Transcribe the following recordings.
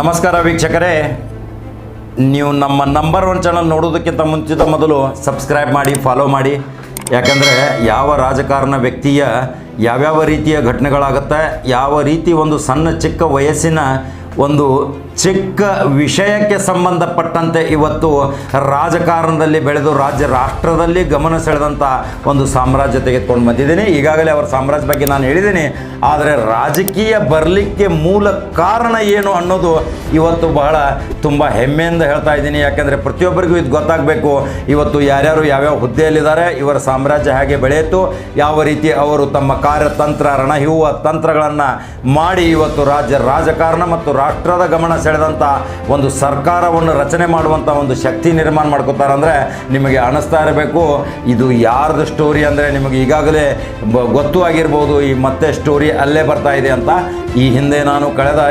ನಮಸ್ಕಾರ ವೀಕ್ಷಕರೇ. ನೀವು ನಮ್ಮ ನಂಬರ್ ಒನ್ ಚಾನಲ್ ನೋಡೋದಕ್ಕಿಂತ ಮುಂಚಿತ ಮೊದಲು ಸಬ್ಸ್ಕ್ರೈಬ್ ಮಾಡಿ ಫಾಲೋ ಮಾಡಿ. ಯಾಕಂದರೆ ಯಾವ ರಾಜಕಾರಣ ವ್ಯಕ್ತಿಯ ಯಾವ್ಯಾವ ರೀತಿಯ ಘಟನೆಗಳಾಗುತ್ತೆ, ಯಾವ ರೀತಿ ಒಂದು ಸಣ್ಣ ಚಿಕ್ಕ ವಯಸ್ಸಿನ ಒಂದು ಚಿಕ್ಕ ವಿಷಯಕ್ಕೆ ಸಂಬಂಧಪಟ್ಟಂತೆ ಇವತ್ತು ರಾಜಕಾರಣದಲ್ಲಿ ಬೆಳೆದು ರಾಜ್ಯ ರಾಷ್ಟ್ರದಲ್ಲಿ ಗಮನ ಸೆಳೆದಂಥ ಒಂದು ಸಾಮ್ರಾಜ್ಯ ತೆಗೆದುಕೊಂಡು ಬಂದಿದ್ದೀನಿ. ಈಗಾಗಲೇ ಅವರ ಸಾಮ್ರಾಜ್ಯ ಬಗ್ಗೆ ನಾನು ಹೇಳಿದ್ದೀನಿ. ಆದರೆ ರಾಜಕೀಯ ಬರಲಿಕ್ಕೆ ಮೂಲ ಕಾರಣ ಏನು ಅನ್ನೋದು ಇವತ್ತು ಬಹಳ ತುಂಬ ಹೆಮ್ಮೆಯಿಂದ ಹೇಳ್ತಾ ಇದ್ದೀನಿ. ಯಾಕೆಂದರೆ ಪ್ರತಿಯೊಬ್ಬರಿಗೂ ಇದು ಗೊತ್ತಾಗಬೇಕು. ಇವತ್ತು ಯಾರ್ಯಾರು ಯಾವ್ಯಾವ ಹುದ್ದೆಯಲ್ಲಿದ್ದಾರೆ, ಇವರ ಸಾಮ್ರಾಜ್ಯ ಹೇಗೆ ಬೆಳೆಯಿತು, ಯಾವ ರೀತಿ ಅವರು ತಮ್ಮ ಕಾರ್ಯತಂತ್ರ, ರಣಹಿವ ತಂತ್ರಗಳನ್ನು ಮಾಡಿ ಇವತ್ತು ರಾಜ್ಯ ರಾಜಕಾರಣ ಮತ್ತು ರಾಷ್ಟ್ರದ ಗಮನ ಸೆಳೆದಂಥ ಒಂದು ಸರ್ಕಾರವನ್ನು ರಚನೆ ಮಾಡುವಂಥ ಒಂದು ಶಕ್ತಿ ನಿರ್ಮಾಣ ಮಾಡ್ಕೋತಾರೆ ಅಂದರೆ ನಿಮಗೆ ಅನಿಸ್ತಾ ಇರಬೇಕು. ಇದು ಯಾರ್ದು ಸ್ಟೋರಿ ಅಂದರೆ ನಿಮಗೆ ಈಗಾಗಲೇ ಗೊತ್ತು ಆಗಿರ್ಬೋದು, ಈ ಮತ್ತೆ ಸ್ಟೋರಿ ಅಲ್ಲೇ ಬರ್ತಾ ಇದೆ ಅಂತ. ಈ ಹಿಂದೆ ನಾನು ಕಳೆದ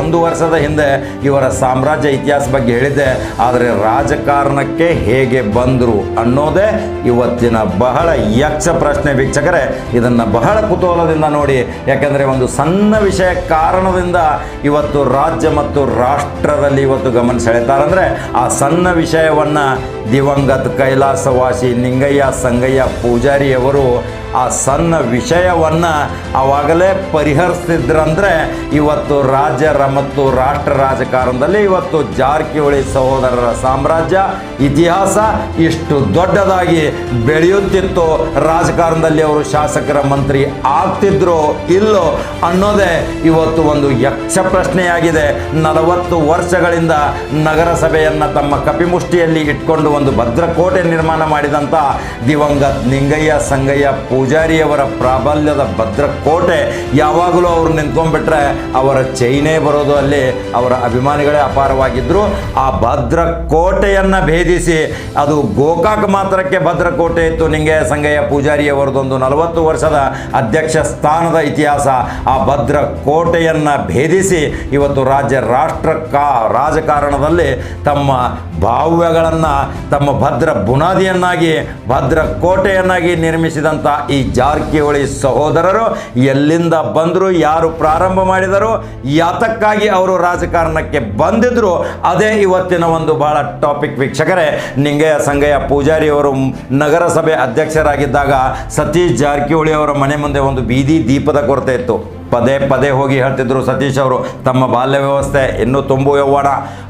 ಒಂದು ವರ್ಷದ ಹಿಂದೆ ಇವರ ಸಾಮ್ರಾಜ್ಯ ಇತಿಹಾಸ ಬಗ್ಗೆ ಹೇಳಿದ್ದೆ. ಆದರೆ ರಾಜಕಾರಣಕ್ಕೆ ಹೇಗೆ ಬಂದರು ಅನ್ನೋದೇ ಇವತ್ತಿನ ಬಹಳ ಯಕ್ಷ ಪ್ರಶ್ನೆ ವೀಕ್ಷಕರೇ. ಇದನ್ನು ಬಹಳ ಕುತೂಹಲದಿಂದ ನೋಡಿ, ಯಾಕೆಂದರೆ ಒಂದು ಸಣ್ಣ ವಿಷಯ ಕಾರಣದಿಂದ ಇವತ್ತು ರಾಜ್ಯ ಮತ್ತು ರಾಷ್ಟ್ರದಲ್ಲಿ ಇವತ್ತು ಗಮನ ಸೆಳೆತಾರಂದರೆ ಆ ಸಣ್ಣ ವಿಷಯವನ್ನು ದಿವಂಗತ್ ಕೈಲಾಸವಾಸಿ ನಿಂಗಯ್ಯ ಸಂಗಯ್ಯ ಪೂಜಾರಿಯವರು ಆ ಸಣ್ಣ ವಿಷಯವನ್ನು ಆವಾಗಲೇ ಪರಿಹರಿಸ್ತಿದ್ರಂದ್ರೆ ಇವತ್ತು ರಾಜ್ಯರ ಮತ್ತು ರಾಷ್ಟ್ರ ರಾಜಕಾರಣದಲ್ಲಿ ಇವತ್ತು ಜಾರಕಿಹೊಳಿ ಸಹೋದರರ ಸಾಮ್ರಾಜ್ಯ ಇತಿಹಾಸ ಇಷ್ಟು ದೊಡ್ಡದಾಗಿ ಬೆಳೆಯುತ್ತಿತ್ತು. ರಾಜಕಾರಣದಲ್ಲಿ ಅವರು ಶಾಸಕರ ಮಂತ್ರಿ ಆಗ್ತಿದ್ರು ಇಲ್ಲೋ ಅನ್ನೋದೇ ಇವತ್ತು ಒಂದು ಯಕ್ಷ ಪ್ರಶ್ನೆಯಾಗಿದೆ. ನಲವತ್ತು ವರ್ಷಗಳಿಂದ ನಗರಸಭೆಯನ್ನು ತಮ್ಮ ಕಪಿಮುಷ್ಟಿಯಲ್ಲಿ ಇಟ್ಕೊಂಡು ಒಂದು ಭದ್ರಕೋಟೆ ನಿರ್ಮಾಣ ಮಾಡಿದಂಥ ದಿವಂಗತ್ ನಿಂಗಯ್ಯ, ಸಂಗಯ್ಯ ಪೂಜಾರಿಯವರ ಪ್ರಾಬಲ್ಯದ ಭದ್ರಕೋಟೆ ಯಾವಾಗಲೂ ಅವರು ನಿಂತ್ಕೊಂಡ್ಬಿಟ್ರೆ ಅವರ ಚೈನೇ ಬರೋದು ಅಲ್ಲಿ. ಅವರ ಅಭಿಮಾನಿಗಳೇ ಅಪಾರವಾಗಿದ್ದರು ಆ ಭದ್ರಕೋಟೆಯನ್ನು ಭೇದಿಸಿ ಅದು ಗೋಕಾಕ್ ಮಾತ್ರಕ್ಕೆ ಭದ್ರಕೋಟೆ ಇತ್ತು. ನಿಂಗೆ ಸಂಗಯ್ಯ ಪೂಜಾರಿಯವರದೊಂದು ನಲವತ್ತು ವರ್ಷದ ಅಧ್ಯಕ್ಷ ಸ್ಥಾನದ ಇತಿಹಾಸ. ಆ ಭದ್ರಕೋಟೆಯನ್ನು ಭೇದಿಸಿ ಇವತ್ತು ರಾಜ್ಯ ರಾಷ್ಟ್ರ ಕಾ ರಾಜಕಾರಣದಲ್ಲಿ ತಮ್ಮ ಭಾವ್ಯಗಳನ್ನು, ತಮ್ಮ ಭದ್ರ ಬುನಾದಿಯನ್ನಾಗಿ ಭದ್ರ ಕೋಟೆಯನ್ನಾಗಿ ನಿರ್ಮಿಸಿದಂಥ ಈ ಜಾರಕಿಹೊಳಿ ಸಹೋದರರು ಎಲ್ಲಿಂದ ಬಂದರು, ಯಾರು ಪ್ರಾರಂಭ ಮಾಡಿದರು, ಯಾತಕ್ಕಾಗಿ ಅವರು ರಾಜಕಾರಣಕ್ಕೆ ಬಂದಿದ್ರು, ಅದೇ ಇವತ್ತಿನ ಒಂದು ಬಹಳ ಟಾಪಿಕ್ ವೀಕ್ಷಕರೇ. ನಿಂಗಯ್ಯ ಸಂಗಯ್ಯ ಪೂಜಾರಿ ಅವರು ನಗರಸಭೆ ಅಧ್ಯಕ್ಷರಾಗಿದ್ದಾಗ ಸತೀಶ್ ಜಾರಕಿಹೊಳಿ ಅವರ ಮನೆ ಮುಂದೆ ಒಂದು ಬೀದಿ ದೀಪದ ಕೊರತೆ ಇತ್ತು. ಪದೇ ಪದೇ ಹೋಗಿ ಹೇಳ್ತಿದ್ರು ಸತೀಶ್ ಅವರು, ತಮ್ಮ ಬಾಲ್ಯ ವ್ಯವಸ್ಥೆ ಇನ್ನೂ ತುಂಬು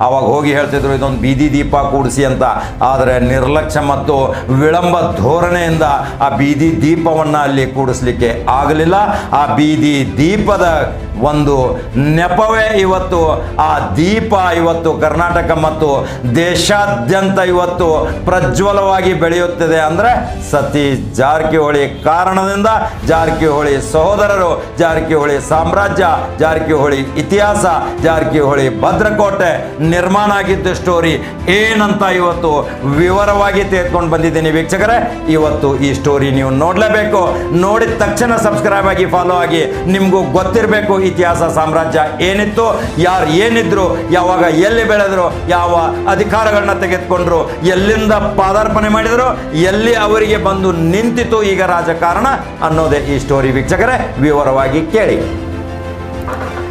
ಅವಾಗ ಹೋಗಿ ಹೇಳ್ತಿದ್ರು ಇದೊಂದು ಬೀದಿ ದೀಪ ಕೂಡಿಸಿ ಅಂತ. ಆದರೆ ನಿರ್ಲಕ್ಷ್ಯ ಮತ್ತು ವಿಳಂಬ ಧೋರಣೆಯಿಂದ ಆ ಬೀದಿ ದೀಪವನ್ನು ಅಲ್ಲಿ ಕೂಡಿಸ್ಲಿಕ್ಕೆ ಆಗಲಿಲ್ಲ. ಆ ಬೀದಿ ದೀಪದ ಒಂದು ನೆಪವೇ ಇವತ್ತು, ಆ ದೀಪ ಇವತ್ತು ಕರ್ನಾಟಕ ಮತ್ತು ದೇಶಾದ್ಯಂತ ಇವತ್ತು ಪ್ರಜ್ವಲವಾಗಿ ಬೆಳೆಯುತ್ತಿದೆ ಅಂದರೆ ಸತೀಶ್ ಜಾರಕಿಹೊಳಿ ಕಾರಣದಿಂದ ಜಾರಕಿಹೊಳಿ ಸಹೋದರರು ಜಾರಕಿಹೊಳಿ ಸಾಮ್ರಾಜ್ಯ, ಜಾರಕಿಹೊಳಿ ಇತಿಹಾಸ, ಜಾರಕಿಹೊಳಿ ಭದ್ರಕೋಟೆ ನಿರ್ಮಾಣ ಆಗಿದ್ದ ಸ್ಟೋರಿ ಏನಂತ ಇವತ್ತು ವಿವರವಾಗಿ ತೆಗೆದುಕೊಂಡು ಬಂದಿದ್ದೀನಿ ವೀಕ್ಷಕರೇ, ಇವತ್ತು ಈ ಸ್ಟೋರಿ ನೀವು ನೋಡಲೇಬೇಕು. ನೋಡಿದ ತಕ್ಷಣ ಸಬ್ಸ್ಕ್ರೈಬ್ ಆಗಿ ಫಾಲೋ ಆಗಿ, ನಿಮಗೂ ಗೊತ್ತಿರಬೇಕು ಇತಿಹಾಸ, ಸಾಮ್ರಾಜ್ಯ ಏನಿತ್ತು, ಯಾರು ಏನಿದ್ರು, ಯಾವಾಗ ಎಲ್ಲಿ ಬೆಳೆದ್ರು, ಯಾವ ಅಧಿಕಾರಗಳನ್ನ ತೆಗೆದುಕೊಂಡ್ರು, ಎಲ್ಲಿಂದ ಪಾದಾರ್ಪಣೆ ಮಾಡಿದರು, ಎಲ್ಲಿ ಅವರಿಗೆ ಬಂದು ನಿಂತಿತು ಈಗ ರಾಜಕಾರಣ ಅನ್ನೋದೇ ಈ ಸ್ಟೋರಿ ವೀಕ್ಷಕರೇ, ವಿವರವಾಗಿ ಕೇಳಿ. Oke.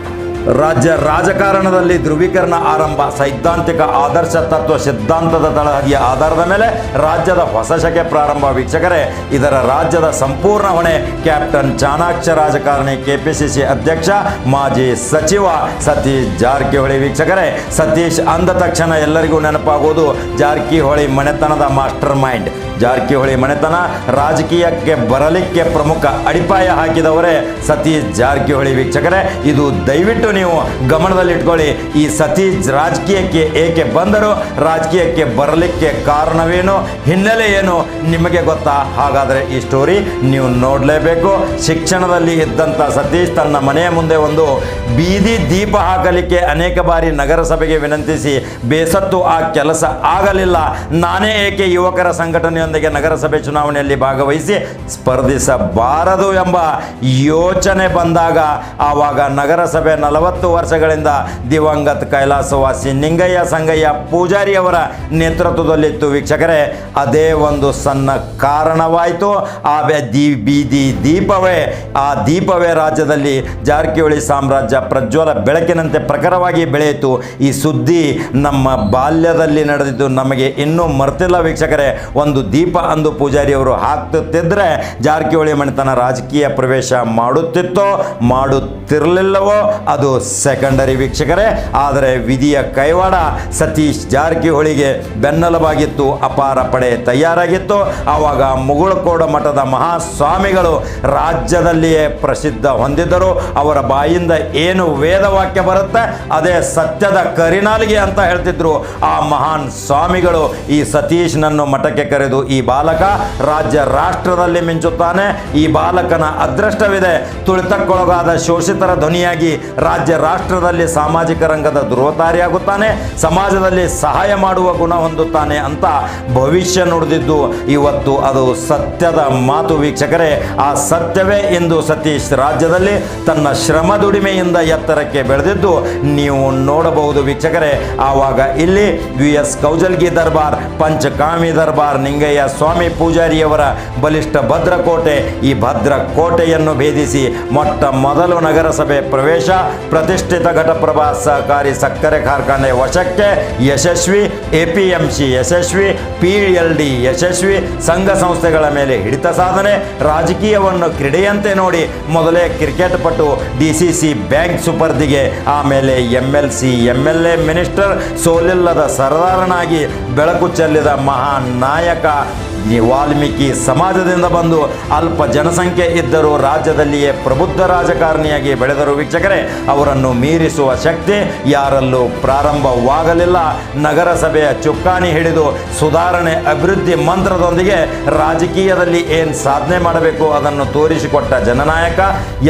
ರಾಜ್ಯ ರಾಜಕಾರಣದಲ್ಲಿ ಧ್ರುವೀಕರಣ ಆರಂಭ, ಸೈದ್ಧಾಂತಿಕ ಆದರ್ಶ ತತ್ವ ಸಿದ್ಧಾಂತದ ತಳಹದಿಯ ಆಧಾರದ ಮೇಲೆ ರಾಜ್ಯದ ಹೊಸ ಶಕೆ ಪ್ರಾರಂಭ. ವೀಕ್ಷಕರೇ, ಇದರ ರಾಜ್ಯದ ಸಂಪೂರ್ಣ ಹೊಣೆ ಕ್ಯಾಪ್ಟನ್ ಚಾಣಾಕ್ಷ ರಾಜಕಾರಣಿ ಕೆಪಿಸಿಸಿ ಅಧ್ಯಕ್ಷ, ಮಾಜಿ ಸಚಿವ ಸತೀಶ್ ಜಾರಕಿಹೊಳಿ. ವೀಕ್ಷಕರೇ, ಸತೀಶ್ ಅಂದ ತಕ್ಷಣ ಎಲ್ಲರಿಗೂ ನೆನಪಾಗುವುದು ಜಾರಕಿಹೊಳಿ ಮನೆತನದ ಮಾಸ್ಟರ್ ಮೈಂಡ್. ಜಾರಕಿಹೊಳಿ ಮನೆತನ ರಾಜಕೀಯಕ್ಕೆ ಬರಲಿಕ್ಕೆ ಪ್ರಮುಖ ಅಡಿಪಾಯ ಹಾಕಿದವರೇ ಸತೀಶ್ ಜಾರಕಿಹೊಳಿ. ವೀಕ್ಷಕರೇ, ಇದು ದಯವಿಟ್ಟು ನೀವು ಗಮನದಲ್ಲಿಟ್ಕೊಳ್ಳಿ, ಈ ಸತೀಶ್ ರಾಜಕೀಯಕ್ಕೆ ಏಕೆ ಬಂದರು ರಾಜಕೀಯಕ್ಕೆ ಬರಲಿಕ್ಕೆ ಕಾರಣವೇನು, ಹಿನ್ನೆಲೆ ಏನು, ನಿಮಗೆ ಗೊತ್ತಾ? ಹಾಗಾದರೆ ಈ ಸ್ಟೋರಿ ನೀವು ನೋಡಲೇಬೇಕು. ಶಿಕ್ಷಣದಲ್ಲಿ ಇದ್ದಂಥ ಸತೀಶ್ ತನ್ನ ಮನೆಯ ಮುಂದೆ ಒಂದು ಬೀದಿ ದೀಪ ಹಾಕಲಿಕ್ಕೆ ಅನೇಕ ಬಾರಿ ನಗರಸಭೆಗೆ ವಿನಂತಿಸಿ, ಬೇಸತ್ತು ಆ ಕೆಲಸ ಆಗಲಿಲ್ಲ. ನಾನೇ ಏಕೆ ಯುವಕರ ಸಂಘಟನೆಯೊಂದಿಗೆ ನಗರಸಭೆ ಚುನಾವಣೆಯಲ್ಲಿ ಭಾಗವಹಿಸಿ ಸ್ಪರ್ಧಿಸಬಾರದು ಎಂಬ ಯೋಚನೆ ಬಂದಾಗ, ಆವಾಗ ನಗರಸಭೆ ನಲವತ್ತು ವರ್ಷಗಳಿಂದ ದಿವಂಗತ ಕೈಲಾಸವಾಸಿ ನಿಂಗಯ್ಯ ಸಂಗಯ್ಯ ಪೂಜಾರಿಯವರ ನೇತೃತ್ವದಲ್ಲಿತ್ತು. ವೀಕ್ಷಕರೇ, ಅದೇ ಒಂದು ಸಣ್ಣ ಕಾರಣವಾಯಿತು. ಆ ದಿ ಬೀದಿ ದೀಪವೇ, ಆ ದೀಪವೇ ರಾಜ್ಯದಲ್ಲಿ ಜಾರಕಿಹೊಳಿ ಸಾಮ್ರಾಜ್ಯ ಪ್ರಜ್ವಲ ಬೆಳಕಿನಂತೆ ಪ್ರಖರವಾಗಿ ಬೆಳೆಯಿತು. ಈ ಸುದ್ದಿ ನಮ್ಮ ಬಾಲ್ಯದಲ್ಲಿ ನಡೆದಿದ್ದು ನಮಗೆ ಇನ್ನೂ ಮರ್ತಿಲ್ಲ ವೀಕ್ಷಕರೇ. ಒಂದು ದೀಪ ಅಂದು ಪೂಜಾರಿಯವರು ಹಾಕುತ್ತಿದ್ದರೆ ಜಾರಕಿಹೊಳಿ ಮನೆತನ ರಾಜಕೀಯ ಪ್ರವೇಶ ಮಾಡುತ್ತಿತ್ತೋ, ಮಾಡುತ್ತಿರಲಿಲ್ಲವೋ, ಅದು ಸೆಕೆಂಡರಿ ವೀಕ್ಷಕರೇ, ಆದರೆ ವಿಧಿಯ ಕೈವಾಡ ಸತೀಶ್ ಜಾರಕಿಹೊಳಿಗೆ ಬೆನ್ನೆಲುಬಾಗಿತ್ತು, ಅಪಾರ ಪಡೆ ತಯಾರಾಗಿತ್ತು. ಆವಾಗ ಮುಗುಳಕೋಡ ಮಠದ ಮಹಾಸ್ವಾಮಿಗಳು ರಾಜ್ಯದಲ್ಲಿಯೇ ಪ್ರಸಿದ್ಧ ಹೊಂದಿದ್ದರು. ಅವರ ಬಾಯಿಂದ ಏನು ವೇದವಾಕ್ಯ ಬರುತ್ತೆ, ಅದೇ ಸತ್ಯದ ಕರಿನಾಲಿಗೆ ಅಂತ ಹೇಳ್ತಿದ್ರು. ಆ ಮಹಾನ್ ಸ್ವಾಮಿಗಳು ಈ ಸತೀಶ್ನನ್ನು ಮಠಕ್ಕೆ ಕರೆದು, ಈ ಬಾಲಕ ರಾಜ್ಯ ರಾಷ್ಟ್ರದಲ್ಲಿ ಮಿಂಚುತ್ತಾನೆ. ಈ ಬಾಲಕನ ಅದೃಷ್ಟವಿದೆ. ತುಳಿತಕ್ಕೊಳಗಾದ ಶೋಷಿತರ ಧ್ವನಿಯಾಗಿ ರಾಜ್ಯ ರಾಷ್ಟ್ರದಲ್ಲಿ ಸಾಮಾಜಿಕ ರಂಗದ ಧ್ರುವತಾರಿಯಾಗುತ್ತಾನೆ ಸಮಾಜದಲ್ಲಿ ಸಹಾಯ ಮಾಡುವ ಗುಣ ಹೊಂದುತ್ತಾನೆ ಅಂತ ಭವಿಷ್ಯ ನುಡಿದಿದ್ದು ಇವತ್ತು ಅದು ಸತ್ಯದ ಮಾತು ವೀಕ್ಷಕರೇ. ಆ ಸತ್ಯವೇ ಎಂದು ಸತೀಶ್ ರಾಜ್ಯದಲ್ಲಿ ತನ್ನ ಶ್ರಮ ದುಡಿಮೆಯಿಂದ ಎತ್ತರಕ್ಕೆ ಬೆಳೆದಿದ್ದು ನೀವು ನೋಡಬಹುದು ವೀಕ್ಷಕರೇ. ಆವಾಗ ಇಲ್ಲಿ ವಿ ಎಸ್ ಕೌಜಲ್ಗಿ ದರ್ಬಾರ್, ಪಂಚಕಾಮಿ ದರ್ಬಾರ್, ನಿಂಗಯ್ಯ ಸ್ವಾಮಿ ಪೂಜಾರಿಯವರ ಬಲಿಷ್ಠ ಭದ್ರಕೋಟೆ. ಈ ಭದ್ರಕೋಟೆಯನ್ನು ಭೇದಿಸಿ ಮೊಟ್ಟ ಮೊದಲು ನಗರಸಭೆ ಪ್ರವೇಶ ಪ್ರತಿಷ್ಠಿತ ಘಟಪ್ರಭಾ ಸಹಕಾರಿ ಸಕ್ಕರೆ ಕಾರ್ಖಾನೆ ವಶಕ್ಕೆ ಯಶಸ್ವಿ ಎಪಿಎಂಸಿ ಯಶಸ್ವಿ, ಪಿ ಎಲ್ ಡಿ ಯಶಸ್ವಿ, ಸಂಘ ಸಂಸ್ಥೆಗಳ ಮೇಲೆ ಹಿಡಿತ ಸಾಧನೆ, ರಾಜಕೀಯವನ್ನು ಕ್ರೀಡೆಯಂತೆ ನೋಡಿ ಮೊದಲೇ ಕ್ರಿಕೆಟ್ ಪಟು ಡಿ ಸಿ ಸಿ ಬ್ಯಾಂಕ್ ಸುಪರ್ದಿಗೆ, ಆಮೇಲೆ M L C M L A minister ಸೋಲಿಲ್ಲದ ಸರದಾರನಾಗಿ ಬೆಳಕು ಚೆಲ್ಲಿದ ಮಹಾನ್ ನಾಯಕ ಈ ವಾಲ್ಮೀಕಿ ಸಮಾಜದಿಂದ ಬಂದು ಅಲ್ಪ ಜನಸಂಖ್ಯೆ ಇದ್ದರೂ ರಾಜ್ಯದಲ್ಲಿಯೇ ಪ್ರಬುದ್ಧ ರಾಜಕಾರಣಿಯಾಗಿ ಬೆಳೆದರು ವೀಕ್ಷಕರೇ, ಅವರನ್ನು ಮೀರಿಸುವ ಶಕ್ತಿ ಯಾರಲ್ಲೂ ಪ್ರಾರಂಭವಾಗಲಿಲ್ಲ. ನಗರಸಭೆಯ ಚುಕ್ಕಾಣಿ ಹಿಡಿದು ಸುಧಾರಣೆ ಅಭಿವೃದ್ಧಿ ಮಂತ್ರದೊಂದಿಗೆ ರಾಜಕೀಯದಲ್ಲಿ ಏನು ಸಾಧನೆ ಮಾಡಬೇಕು ಅದನ್ನು ತೋರಿಸಿಕೊಟ್ಟ ಜನನಾಯಕ,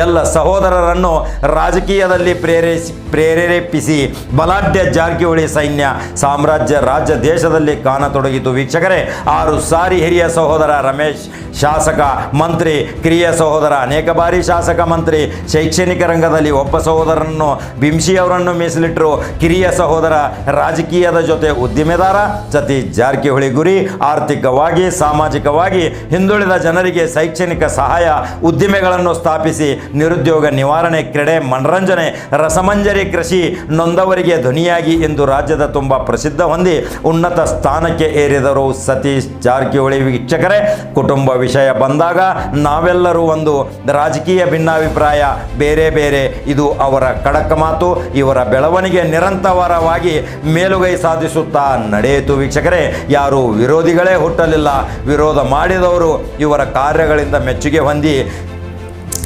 ಎಲ್ಲ ಸಹೋದರರನ್ನು ರಾಜಕೀಯದಲ್ಲಿ ಪ್ರೇರೇಸಿ, ಪ್ರೇರೇಪಿಸಿ ಬಲಾಢ್ಯ ಜಾರಕಿಹೊಳಿ ಸೈನ್ಯ ಸಾಮ್ರಾಜ್ಯ ರಾಜ್ಯ ದೇಶದಲ್ಲಿ ಕಾಣತೊಡಗಿತು ವೀಕ್ಷಕರೇ. ಆರು ಸಾರಿ ಹಿರಿಯ ಸಹೋದರ ರಮೇಶ್ ಶಾಸಕ ಮಂತ್ರಿ, ಕಿರಿಯ ಸಹೋದರ, ಅನೇಕ ಬಾರಿ ಶಾಸಕ ಮಂತ್ರಿ, ಶೈಕ್ಷಣಿಕ ರಂಗದಲ್ಲಿ ಒಬ್ಬ ಸಹೋದರನನ್ನು ಬಿಂಶಿ ಅವರನ್ನು ಮೀಸಲಿಟ್ಟರು. ಕಿರಿಯ ಸಹೋದರ, ರಾಜಕೀಯದ ಜೊತೆ ಉದ್ದಿಮೆದಾರ ಸತೀಶ್ ಜಾರಕಿಹೊಳಿ ಗುರಿ, ಆರ್ಥಿಕವಾಗಿ, ಸಾಮಾಜಿಕವಾಗಿ ಹಿಂದುಳಿದ ಜನರಿಗೆ ಶೈಕ್ಷಣಿಕ ಸಹಾಯ, ಉದ್ದಿಮೆಗಳನ್ನು ಸ್ಥಾಪಿಸಿ, ನಿರುದ್ಯೋಗ ನಿವಾರಣೆ, ಕ್ರೀಡೆ, ಮನರಂಜನೆ, ರಸಮಂಜರಿ ಕೃಷಿ ನೊಂದವರಿಗೆ ಧ್ವನಿಯಾಗಿ ಎಂದು ರಾಜ್ಯದ ತುಂಬ ಪ್ರಸಿದ್ಧ ಹೊಂದಿ ಉನ್ನತ ಸ್ಥಾನಕ್ಕೆ ಏರಿದರು ಸತೀಶ್ ಜಾರಕಿಹೊಳಿ ವೀಕ್ಷಕರೇ. ಕುಟುಂಬ ವಿಷಯ ಬಂದಾಗ ನಾವೆಲ್ಲರೂ ಒಂದು ರಾಜಕೀಯ ಭಿನ್ನಾಭಿಪ್ರಾಯ, ಬೇರೆ ಬೇರೆ ಇದು ಅವರ ಕಡಕ ಮಾತು, ಇವರ ಬೆಳವಣಿಗೆ ನಿರಂತರವಾಗಿ ಮೇಲುಗೈ ಸಾಧಿಸುತ್ತಾ ನಡೆಯಿತು ವೀಕ್ಷಕರೇ. ಯಾರು ವಿರೋಧಿಗಳೇ ಹುಟ್ಟಲಿಲ್ಲ. ವಿರೋಧ ಮಾಡಿದವರು ಇವರ ಕಾರ್ಯಗಳಿಂದ ಮೆಚ್ಚುಗೆ ಹೊಂದಿ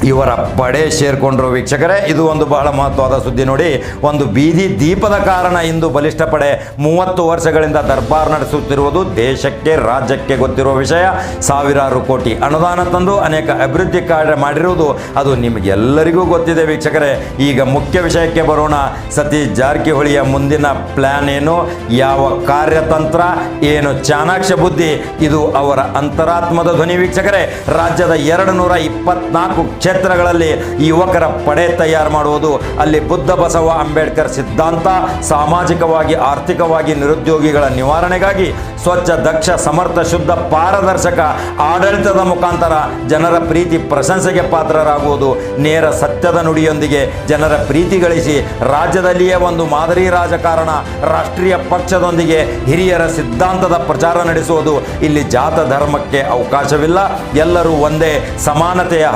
ಇವರ ಪಡೆ ಸೇರ್ಕೊಂಡ್ರು ವೀಕ್ಷಕರೇ. ಇದು ಒಂದು ಬಹಳ ಮಹತ್ವದ ಸುದ್ದಿ ನೋಡಿ. ಒಂದು ಬೀದಿ ದೀಪದ ಕಾರಣ ಇಂದು ಬಲಿಷ್ಠ ಪಡೆ ಮೂವತ್ತು ವರ್ಷಗಳಿಂದ ದರ್ಬಾರ್ ನಡೆಸುತ್ತಿರುವುದು ದೇಶಕ್ಕೆ, ರಾಜ್ಯಕ್ಕೆ ಗೊತ್ತಿರುವ ವಿಷಯ. ಸಾವಿರಾರು ಕೋಟಿ ಅನುದಾನ ತಂದು ಅನೇಕ ಅಭಿವೃದ್ಧಿ ಕಾರ್ಯ ಮಾಡಿರುವುದು ಅದು ನಿಮಗೆಲ್ಲರಿಗೂ ಗೊತ್ತಿದೆ ವೀಕ್ಷಕರೇ. ಈಗ ಮುಖ್ಯ ವಿಷಯಕ್ಕೆ ಬರೋಣ. ಸತೀಶ್ ಜಾರಕಿಹೊಳಿಯ ಮುಂದಿನ ಪ್ಲಾನ್ ಏನು? ಯಾವ ಕಾರ್ಯತಂತ್ರ? ಏನು ಚಾಣಾಕ್ಷ ಬುದ್ಧಿ? ಇದು ಅವರ ಅಂತರಾತ್ಮದ ಧ್ವನಿ ವೀಕ್ಷಕರೇ. ರಾಜ್ಯದ ಎರಡು ನೂರ ಇಪ್ಪತ್ನಾಲ್ಕು ಕ್ಷೇತ್ರಗಳಲ್ಲಿ ಯುವಕರ ಪಡೆ ತಯಾರು ಮಾಡುವುದು. ಅಲ್ಲಿ ಬುದ್ಧ ಬಸವ ಅಂಬೇಡ್ಕರ್ ಸಿದ್ಧಾಂತ, ಸಾಮಾಜಿಕವಾಗಿ, ಆರ್ಥಿಕವಾಗಿ ನಿರುದ್ಯೋಗಿಗಳ ನಿವಾರಣೆಗಾಗಿ ಸ್ವಚ್ಛ, ದಕ್ಷ, ಸಮರ್ಥ, ಶುದ್ಧ ಪಾರದರ್ಶಕ ಆಡಳಿತದ ಮುಖಾಂತರ ಜನರ ಪ್ರೀತಿ ಪ್ರಶಂಸೆಗೆ ಪಾತ್ರರಾಗುವುದು. ನೇರ ಸತ್ಯದ ನುಡಿಯೊಂದಿಗೆ ಜನರ ಪ್ರೀತಿ ಗಳಿಸಿ ರಾಜ್ಯದಲ್ಲಿಯೇ ಒಂದು ಮಾದರಿ ರಾಜಕಾರಣ ರಾಷ್ಟ್ರೀಯ ಪಕ್ಷದೊಂದಿಗೆ ಹಿರಿಯರ ಸಿದ್ಧಾಂತದ ಪ್ರಚಾರ ನಡೆಸುವುದು. ಇಲ್ಲಿ ಜಾತ ಧರ್ಮಕ್ಕೆ ಅವಕಾಶವಿಲ್ಲ. ಎಲ್ಲರೂ ಒಂದೇ ಸಮಾನತೆಯ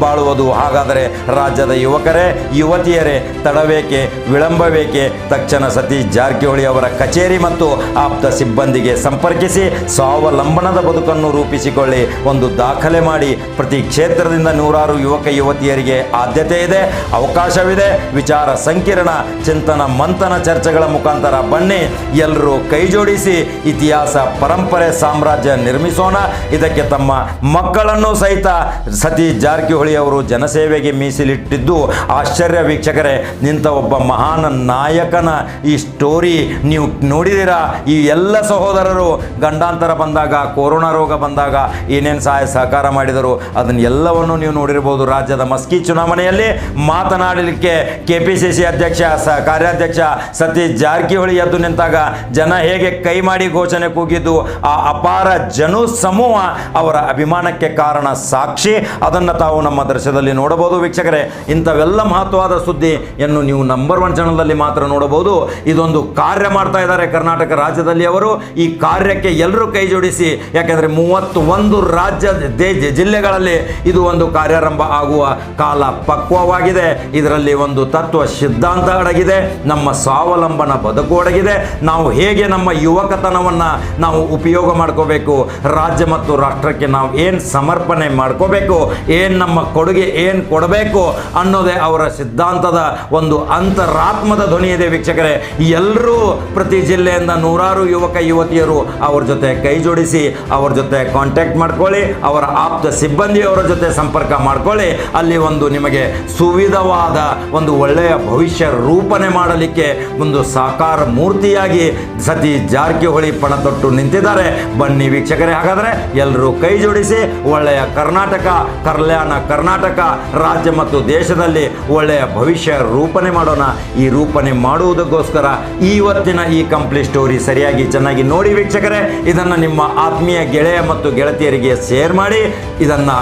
ಬಾಳುವುದು. ಹಾಗಾದರೆ ರಾಜ್ಯದ ಯುವಕರೇ, ಯುವತಿಯರೇ ತಡಬೇಕೆ ವಿಳಂಬವೇಕೆ? ತಕ್ಷಣ ಸತೀಶ್ ಜಾರಕಿಹೊಳಿ ಅವರ ಕಚೇರಿ ಮತ್ತು ಆಪ್ತ ಸಿಬ್ಬಂದಿಗೆ ಸಂಪರ್ಕಿಸಿ ಸ್ವಾವಲಂಬನದ ಬದುಕನ್ನು ರೂಪಿಸಿಕೊಳ್ಳಿ. ಒಂದು ದಾಖಲೆ ಮಾಡಿ ಪ್ರತಿ ಕ್ಷೇತ್ರದಿಂದ ನೂರಾರು ಯುವಕ ಯುವತಿಯರಿಗೆ ಆದ್ಯತೆ ಇದೆ, ಅವಕಾಶವಿದೆ. ವಿಚಾರ ಸಂಕಿರಣ, ಚಿಂತನ ಮಂಥನ ಚರ್ಚೆಗಳ ಮುಖಾಂತರ ಬನ್ನಿ. ಎಲ್ಲರೂ ಕೈಜೋಡಿಸಿ ಇತಿಹಾಸ, ಪರಂಪರೆ, ಸಾಮ್ರಾಜ್ಯ ನಿರ್ಮಿಸೋಣ. ಇದಕ್ಕೆ ತಮ್ಮ ಮಕ್ಕಳನ್ನು ಸಹಿತ ಸತೀಶ್ ಜಾರಕಿಹೊಳಿ ಅವರು ಜನಸೇವೆಗೆ ಮೀಸಲಿಟ್ಟಿದ್ದು, ಆಶ್ಚರ್ಯ ವೀಕ್ಷಕರೇ, ನಿಂತ ಒಬ್ಬ ಮಹಾನ್ ನಾಯಕನ ಈ ಸ್ಟೋರಿ ನೀವು ನೋಡಿದ್ದೀರಾ? ಈ ಎಲ್ಲ ಸಹೋದರರು ಗಂಡಾಂತರ ಬಂದಾಗ, ಕೊರೋನಾ ರೋಗ ಬಂದಾಗ ಏನೇನು ಸಹಾಯ ಸಹಕಾರ ಮಾಡಿದರು ಅದನ್ನ ಎಲ್ಲವನ್ನು ನೀವು ನೋಡಿರ್ಬೋದು. ರಾಜ್ಯದ ಮಸ್ಕಿ ಚುನಾವಣೆಯಲ್ಲಿ ಮಾತನಾಡಲಿಕ್ಕೆ ಕೆ ಪಿ ಸಿ ಸಿ ಅಧ್ಯಕ್ಷ, ಸ ಕಾರ್ಯಾಧ್ಯಕ್ಷ ಸತೀಶ್ ಜಾರಕಿಹೊಳಿ ಎದ್ದು ನಿಂತಾಗ ಜನ ಹೇಗೆ ಕೈ ಮಾಡಿ ಘೋಷಣೆ ಕೂಗಿದ್ದು, ಆ ಅಪಾರ ಜನು ಸಮೂಹ ಅವರ ಅಭಿಮಾನಕ್ಕೆ ಕಾರಣ ಸಾಕ್ಷಿ. ಅದನ್ನು ತಾವು ನಮ್ಮ ದೃಶ್ಯದಲ್ಲಿ ನೋಡಬಹುದು ವೀಕ್ಷಕರೇ. ಇಂಥವೆಲ್ಲ ಮಹತ್ವವಾದ ಸುದ್ದಿಯನ್ನು ನೀವು ನಂಬರ್ ಒನ್ ಚಾನಲ್ನಲ್ಲಿ ಮಾತ್ರ ನೋಡಬಹುದು. ಇದೊಂದು ಕಾರ್ಯ ಮಾಡ್ತಾ ಇದ್ದಾರೆ ಕರ್ನಾಟಕ ರಾಜ್ಯದಲ್ಲಿ ಅವರು. ಈ ಕಾರ್ಯಕ್ಕೆ ಎಲ್ಲರೂ ಕೈ ಜೋಡಿಸಿ, ಯಾಕೆಂದರೆ ಮೂವತ್ತು ಒಂದು ರಾಜ್ಯ ಜಿಲ್ಲೆಗಳಲ್ಲಿ ಇದು ಒಂದು ಕಾರ್ಯಾರಂಭ ಆಗುವ ಕಾಲ ಪಕ್ವವಾಗಿದೆ. ಇದರಲ್ಲಿ ಒಂದು ತತ್ವ ಸಿದ್ಧಾಂತ ಅಡಗಿದೆ, ನಮ್ಮ ಸ್ವಾವಲಂಬನ ಬದುಕು ಅಡಗಿದೆ. ನಾವು ಹೇಗೆ ನಮ್ಮ ಯುವಕತನವನ್ನು ನಾವು ಉಪಯೋಗ ಮಾಡ್ಕೋಬೇಕು, ರಾಜ್ಯ ಮತ್ತು ರಾಷ್ಟ್ರಕ್ಕೆ ನಾವು ಏನು ಸಮರ್ಪಣೆ ಮಾಡ್ಕೋಬೇಕು, ಏನು ನಮ್ಮ ಕೊಡುಗೆ ಏನು ಕೊಡಬೇಕು ಅನ್ನೋದೇ ಅವರ ಸಿದ್ಧಾಂತದ ಒಂದು ಅಂತರಾತ್ಮದ ಧ್ವನಿ ಇದೆ ವೀಕ್ಷಕರೇ. ಎಲ್ಲರೂ ಪ್ರತಿ ಜಿಲ್ಲೆಯಿಂದ ನೂರಾರು ಯುವಕ, ಯುವತಿಯರು ಅವ್ರ ಜೊತೆ ಕೈ ಜೋಡಿಸಿ, ಅವ್ರ ಜೊತೆ ಕಾಂಟ್ಯಾಕ್ಟ್ ಮಾಡ್ಕೊಳ್ಳಿ, ಅವರ ಆಪ್ತ ಸಿಬ್ಬಂದಿಯವರ ಜೊತೆ ಸಂಪರ್ಕ ಮಾಡ್ಕೊಳ್ಳಿ. ಅಲ್ಲಿ ಒಂದು ನಿಮಗೆ ಸುವಿಧವಾದ ಒಂದು ಒಳ್ಳೆಯ ಭವಿಷ್ಯ ರೂಪಣೆ ಮಾಡಲಿಕ್ಕೆ ಒಂದು ಸಾಕಾರ ಮೂರ್ತಿಯಾಗಿ ಸತಿ ಜಾರಕಿಹೊಳಿ ಪಣ ತೊಟ್ಟು ನಿಂತಿದ್ದಾರೆ. ಬನ್ನಿ ವೀಕ್ಷಕರೇ, ಹಾಗಾದರೆ ಎಲ್ಲರೂ ಕೈ ಜೋಡಿಸಿ, ಒಳ್ಳೆಯ ಕರ್ನಾಟಕ ಕಲ್ಯಾಣ ಕರ್ನಾಟಕ ರಾಜ್ಯ ಮತ್ತು ದೇಶದಲ್ಲಿ ಒಳ್ಳೆಯ ಭವಿಷ್ಯ ರೂಪಣೆ ಮಾಡೋಣ. ಈ ರೂಪಣೆ ಮಾಡುವುದಕ್ಕೋಸ್ಕರ ಇವತ್ತಿನ ಈ ಕಂಪ್ಲೀಟ್ ಸ್ಟೋರಿ ಸರಿಯಾಗಿ ಚೆನ್ನಾಗಿ ನೋಡಿ ವೀಕ್ಷಕರೇ, ಇದನ್ನು ನಿಮ್ಮ ಆತ್ಮೀಯ ಗೆಳೆಯ ಮತ್ತು ಗೆಳತಿಯರಿಗೆ ಶೇರ್ ಮಾಡಿ, ಇದನ್ನು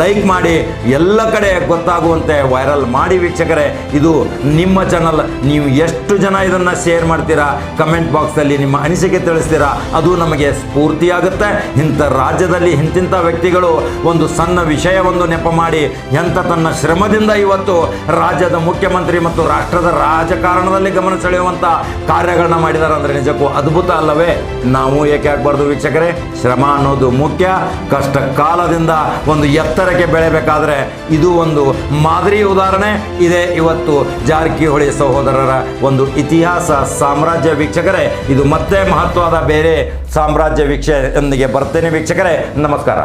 ಲೈಕ್ ಮಾಡಿ, ಎಲ್ಲ ಕಡೆ ಗೊತ್ತಾಗುವಂತೆ ವೈರಲ್ ಮಾಡಿ ವೀಕ್ಷಕರೇ. ಇದು ನಿಮ್ಮ ಚಾನಲ್ ನೀವು ಎಷ್ಟು ಜನ ಇದನ್ನು ಶೇರ್ ಮಾಡ್ತೀರಾ ಕಮೆಂಟ್ ಬಾಕ್ಸಲ್ಲಿ ನಿಮ್ಮ ಅನಿಸಿಕೆ ತಿಳಿಸ್ತೀರಾ, ಅದು ನಮಗೆ ಸ್ಫೂರ್ತಿಯಾಗುತ್ತೆ. ಇಂಥ ರಾಜ್ಯದಲ್ಲಿ ಇಂತಿಂಥ ವ್ಯಕ್ತಿಗಳು ಒಂದು ಸಣ್ಣ ವಿಷಯವೊಂದು ನೆಪ ಮಾಡಿ ಎಂಥ ತನ್ನ ಶ್ರಮದಿಂದ ಇವತ್ತು ರಾಜ್ಯದ ಮುಖ್ಯಮಂತ್ರಿ ಮತ್ತು ರಾಷ್ಟ್ರದ ರಾಜಕಾರಣದಲ್ಲಿ ಗಮನ ಸೆಳೆಯುವಂಥ ಕಾರ್ಯಗಳನ್ನ ಮಾಡಿದ್ದಾರೆ ಅಂದರೆ ನಿಜಕ್ಕೂ ಅದ್ಭುತ ಅಲ್ಲವೇ? ನಾವು ಏಕೆ ಆಗ್ಬಾರ್ದು ವೀಕ್ಷಕರೇ? ಶ್ರಮ ಅನ್ನೋದು ಮುಖ್ಯ. ಕಷ್ಟ ಕಾಲದಿಂದ ಒಂದು ಎತ್ತರಕ್ಕೆ ಬೆಳೆಬೇಕಾದ್ರೆ ಇದು ಒಂದು ಮಾದರಿ ಉದಾಹರಣೆ. ಇದೆ ಇವತ್ತು ಜಾರಕಿಹೊಳಿ ಸಹೋದರರ ಒಂದು ಇತಿಹಾಸ, ಸಾಮ್ರಾಜ್ಯ ವೀಕ್ಷಕರೇ. ಇದು ಮತ್ತೆ ಮಹತ್ವದ ಬೇರೆ ಸಾಮ್ರಾಜ್ಯ ವೀಕ್ಷೆಯೊಂದಿಗೆ ಬರ್ತೇನೆ ವೀಕ್ಷಕರೇ. ನಮಸ್ಕಾರ.